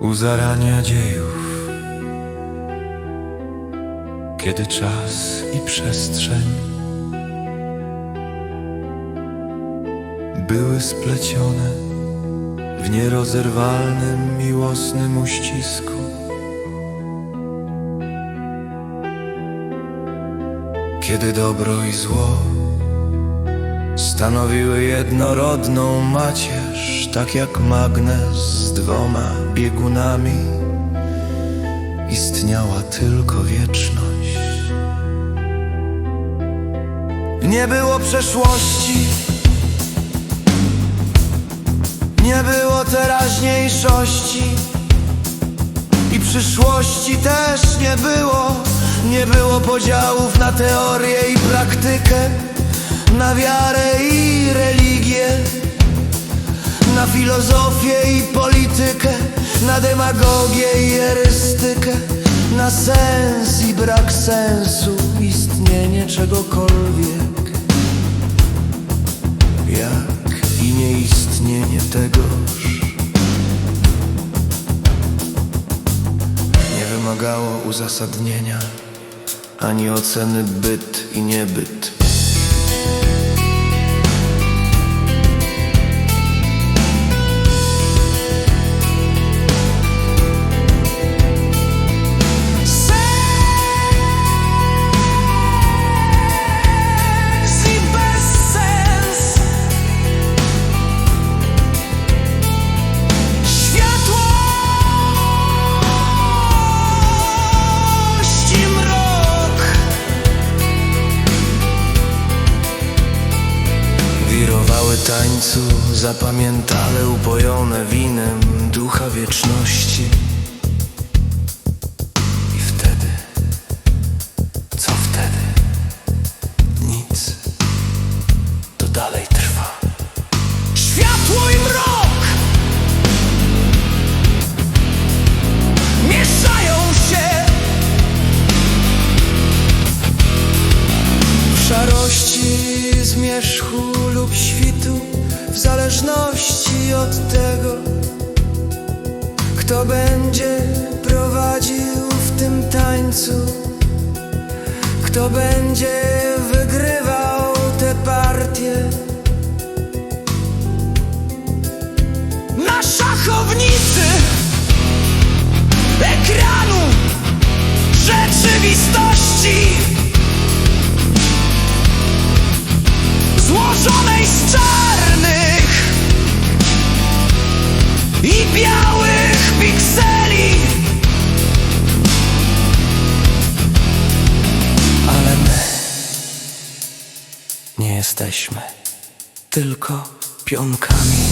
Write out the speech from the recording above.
u zarania dziejów, kiedy czas i przestrzeń były splecione w nierozerwalnym, miłosnym uścisku. Kiedy dobro i zło stanowiły jednorodną macierz, tak jak magnes z dwoma biegunami, istniała tylko wieczność. Nie było przeszłości, nie było teraźniejszości i przyszłości też nie było. Nie było podziałów na teorię i praktykę, na wiarę i religię, na filozofię i politykę, na demagogię i erystykę, na sens i brak sensu, istnienie czegokolwiek, jak i nieistnienie tegoż. Nie wymagało uzasadnienia ani oceny byt i niebyt. Wirowały tańcu zapamiętale upojone winem ducha wieczności. Od tego, kto będzie prowadził w tym tańcu, kto będzie jesteśmy tylko pionkami.